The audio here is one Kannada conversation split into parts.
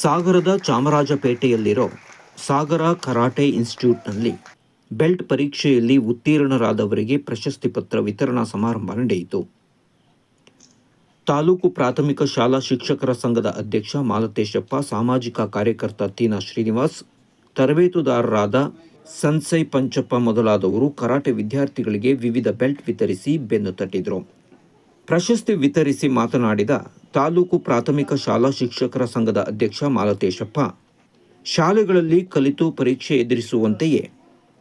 ಸಾಗರದ ಚಾಮರಾಜಪೇಟೆಯಲ್ಲಿರೋ ಸಾಗರ ಕರಾಟೆ ಇನ್ಸ್ಟಿಟ್ಯೂಟ್ನಲ್ಲಿ ಬೆಲ್ಟ್ ಪರೀಕ್ಷೆಯಲ್ಲಿ ಉತ್ತೀರ್ಣರಾದವರಿಗೆ ಪ್ರಶಸ್ತಿ ಪತ್ರ ವಿತರಣಾ ಸಮಾರಂಭ ನಡೆಯಿತು. ತಾಲೂಕು ಪ್ರಾಥಮಿಕ ಶಾಲಾ ಶಿಕ್ಷಕರ ಸಂಘದ ಅಧ್ಯಕ್ಷ ಮಾಲತೇಶಪ್ಪ, ಸಾಮಾಜಿಕ ಕಾರ್ಯಕರ್ತ ತೀನಾ ಶ್ರೀನಿವಾಸ್, ತರಬೇತುದಾರರಾದ ಸನ್ಸೈ ಪಂಚಪ್ಪ ಮೊದಲಾದವರು ಕರಾಟೆ ವಿದ್ಯಾರ್ಥಿಗಳಿಗೆ ವಿವಿಧ ಬೆಲ್ಟ್ ವಿತರಿಸಿ ಬೆನ್ನು ತಟ್ಟಿದರು. ಪ್ರಶಸ್ತಿ ವಿತರಿಸಿ ಮಾತನಾಡಿದ ತಾಲೂಕು ಪ್ರಾಥಮಿಕ ಶಾಲಾ ಶಿಕ್ಷಕರ ಸಂಘದ ಅಧ್ಯಕ್ಷ ಮಾಲತೇಶಪ್ಪ. ಶಾಲೆಗಳಲ್ಲಿ ಕಲಿತು ಪರೀಕ್ಷೆ ಎದುರಿಸುವಂತೆಯೇ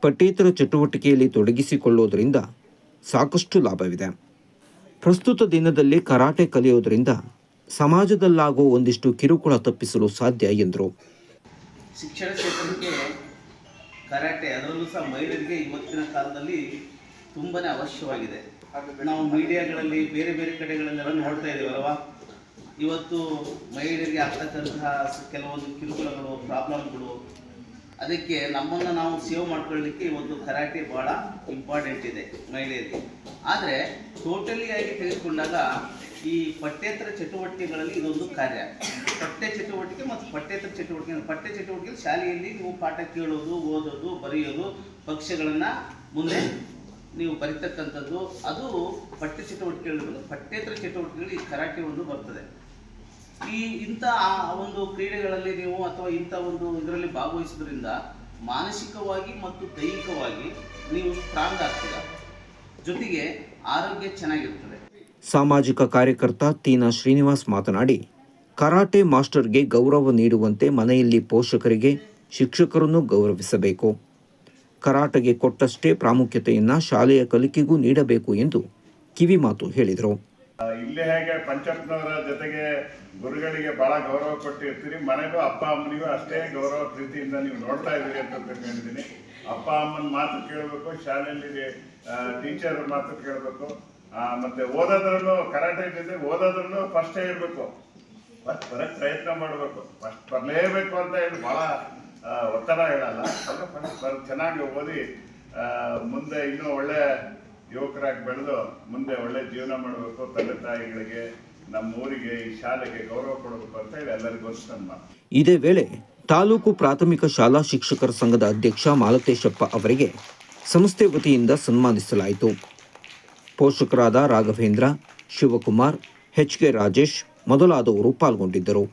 ಪಠ್ಯೇತರ ಚಟುವಟಿಕೆಯಲ್ಲಿ ತೊಡಗಿಸಿಕೊಳ್ಳುವುದರಿಂದ ಸಾಕಷ್ಟು ಲಾಭವಿದೆ. ಪ್ರಸ್ತುತ ದಿನದಲ್ಲಿ ಕರಾಟೆ ಕಲಿಯೋದರಿಂದ ಸಮಾಜದಲ್ಲಾಗುವ ಒಂದಿಷ್ಟು ಕಿರುಕುಳ ತಪ್ಪಿಸಲು ಸಾಧ್ಯ, ಎಂದರು. ಶಿಕ್ಷಣ ಕ್ಷೇತ್ರಕ್ಕೆ ಕರಾಟೆ, ಅದರಲ್ಲೂ ಸಹ ಮಹಿಳೆಯರಿಗೆ ಇವತ್ತಿನ ಕಾಲದಲ್ಲಿ ತುಂಬಾ ಅವಶ್ಯವಾಗಿದೆ. ನಾವು ಮೀಡಿಯಾಗಳಲ್ಲಿ ಬೇರೆ ಬೇರೆ ಕಡೆಗಳಲ್ಲೆಲ್ಲ ನೋಡ್ತಾ ಇದ್ದೀವಲ್ವಾ ಇವತ್ತು ಮಹಿಳೆಯರಿಗೆ ಆಗ್ತಕ್ಕಂತಹ ಕೆಲವೊಂದು ಕಿರುಕುಳಗಳು, ಪ್ರಾಬ್ಲಮ್ಗಳು, ಅದಕ್ಕೆ ನಮ್ಮನ್ನು ನಾವು ಸೇವ್ ಮಾಡ್ಕೊಳ್ಳಿಕ್ಕೆ ಇವತ್ತು ಕರಾಟೆ ಭಾಳ ಇಂಪಾರ್ಟೆಂಟ್ ಇದೆ ಮಹಿಳೆಯರಿಗೆ. ಆದರೆ ಟೋಟಲಿ ಆಗಿ ತೆಗೆದುಕೊಂಡಾಗ ಈ ಪಠ್ಯೇತರ ಚಟುವಟಿಕೆಗಳಲ್ಲಿ ಇದೊಂದು ಕಾರ್ಯ. ಪಠ್ಯ ಚಟುವಟಿಕೆ ಮತ್ತು ಪಠ್ಯೇತರ ಚಟುವಟಿಕೆ ಪಠ್ಯ ಚಟುವಟಿಕೆ ಶಾಲೆಯಲ್ಲಿ ನೀವು ಪಾಠ ಕೇಳೋದು, ಓದೋದು, ಬರೆಯೋದು, ಪಕ್ಷಗಳನ್ನು ಮುಂದೆ ನೀವು ಬರಿತಕ್ಕಂಥದ್ದು. ಅದು ಪಠ್ಯ ಚಟುವಟಿಕೆಗಳು ಪಠ್ಯೇತರ ಚಟುವಟಿಕೆಗಳು ಈ ಕರಾಟೆ ಒಂದು ಬರ್ತದೆ. ಈ ಇಂಥ ಒಂದು ಕ್ರೀಡೆಗಳಲ್ಲಿ ನೀವು ಅಥವಾ ಇಂಥ ಒಂದು ಇದರಲ್ಲಿ ಭಾಗವಹಿಸೋದ್ರಿಂದ ಮಾನಸಿಕವಾಗಿ ಮತ್ತು ದೈಹಿಕವಾಗಿ ನೀವು ಸ್ಟ್ರಾಂಗ್ ಆಗ್ತೀರ ಜೊತೆಗೆ ಆರೋಗ್ಯ ಚೆನ್ನಾಗಿರ್ತದೆ. ಸಾಮಾಜಿಕ ಕಾರ್ಯಕರ್ತ ತೀನಾ ಶ್ರೀನಿವಾಸ್ ಮಾತನಾಡಿ, ಕರಾಟೆ ಮಾಸ್ಟರ್ಗೆ ಗೌರವ ನೀಡುವಂತೆ ಮನೆಯಲ್ಲಿ ಪೋಷಕರಿಗೆ ಶಿಕ್ಷಕರನ್ನು ಗೌರವಿಸಬೇಕು. ಕರಾಟೆಗೆ ಕೊಟ್ಟಷ್ಟೇ ಪ್ರಾಮುಖ್ಯತೆಯನ್ನು ಶಾಲೆಯ ಕಲಿಕೆಗೂ ನೀಡಬೇಕು ಎಂದು ಕಿವಿಮಾತು ಹೇಳಿದರು. ಇಲ್ಲಿ ಹೇಗೆ ಪಂಚಪ್ಪನವರ ಜೊತೆಗೆ ಗುರುಗಳಿಗೆ ಬಹಳ ಗೌರವ ಕೊಟ್ಟಿರ್ತೀರಿ. ಮನೆಗೂ ಅಪ್ಪ ಅಮ್ಮನಿಗೂ ಅಷ್ಟೇ ಗೌರವ ಪ್ರೀತಿಯಿಂದ ನೀವು ನೋಡ್ತಾ ಇದ್ದೀರಿ ಅಂತ ತಿಳ್ಕೊಂಡಿದ್ದೀನಿ ಅಪ್ಪ ಅಮ್ಮನ ಮಾತು ಕೇಳಬೇಕು, ಶಾಲೆಯಲ್ಲಿ ಟೀಚರ್ ಮಾತು ಕೇಳಬೇಕು. ಮತ್ತೆ ಓದೋದ್ರಲ್ಲೂ ಕರಾಟೆ ಜೊತೆ ಓದೋದ್ರಲ್ಲೂ ಫಸ್ಟೇ ಇರಬೇಕು. ಫಸ್ಟ್ ಬರಕ್ ಪ್ರಯತ್ನ ಮಾಡಬೇಕು. ಫಸ್ಟ್ ಬರಲೇಬೇಕು ಅಂತ ಹೇಳಿ ಬಹಳ ಒತ್ತಡ ಹೇಳಲ್ಲ. ಫಸ್ಟ್ ಚೆನ್ನಾಗಿ ಓದಿ ಮುಂದೆ ಇನ್ನೂ ಒಳ್ಳೆ ಯುವಕರಾಗಿ ಬೆಳೆದು ಮುಂದೆ ಒಳ್ಳೆ ಜೀವನ ಮಾಡಬೇಕು, ತಂದೆ ತಾಯಿಗಳಿಗೆ ನಮ್ಮ ಊರಿಗೆ ಈ ಶಾಲೆಗೆ ಗೌರವ ಕೊಡಬೇಕು ಅಂತ ಹೇಳಿ ಎಲ್ಲರಿಗೂ ಮಾತು ಇದೇ ವೇಳೆ ತಾಲೂಕು ಪ್ರಾಥಮಿಕ ಶಾಲಾ ಶಿಕ್ಷಕರ ಸಂಘದ ಅಧ್ಯಕ್ಷ ಮಾಲತೇಶಪ್ಪ ಅವರಿಗೆ ಸಂಸ್ಥೆ ವತಿಯಿಂದ ಸನ್ಮಾನಿಸಲಾಯಿತು. ಪೋಷಕರಾದ ರಾಘವೇಂದ್ರ, ಶಿವಕುಮಾರ್ ಎಚ್ ಕೆ ರಾಜೇಶ್ ಮೊದಲಾದವರು ಪಾಲ್ಗೊಂಡಿದ್ದರು.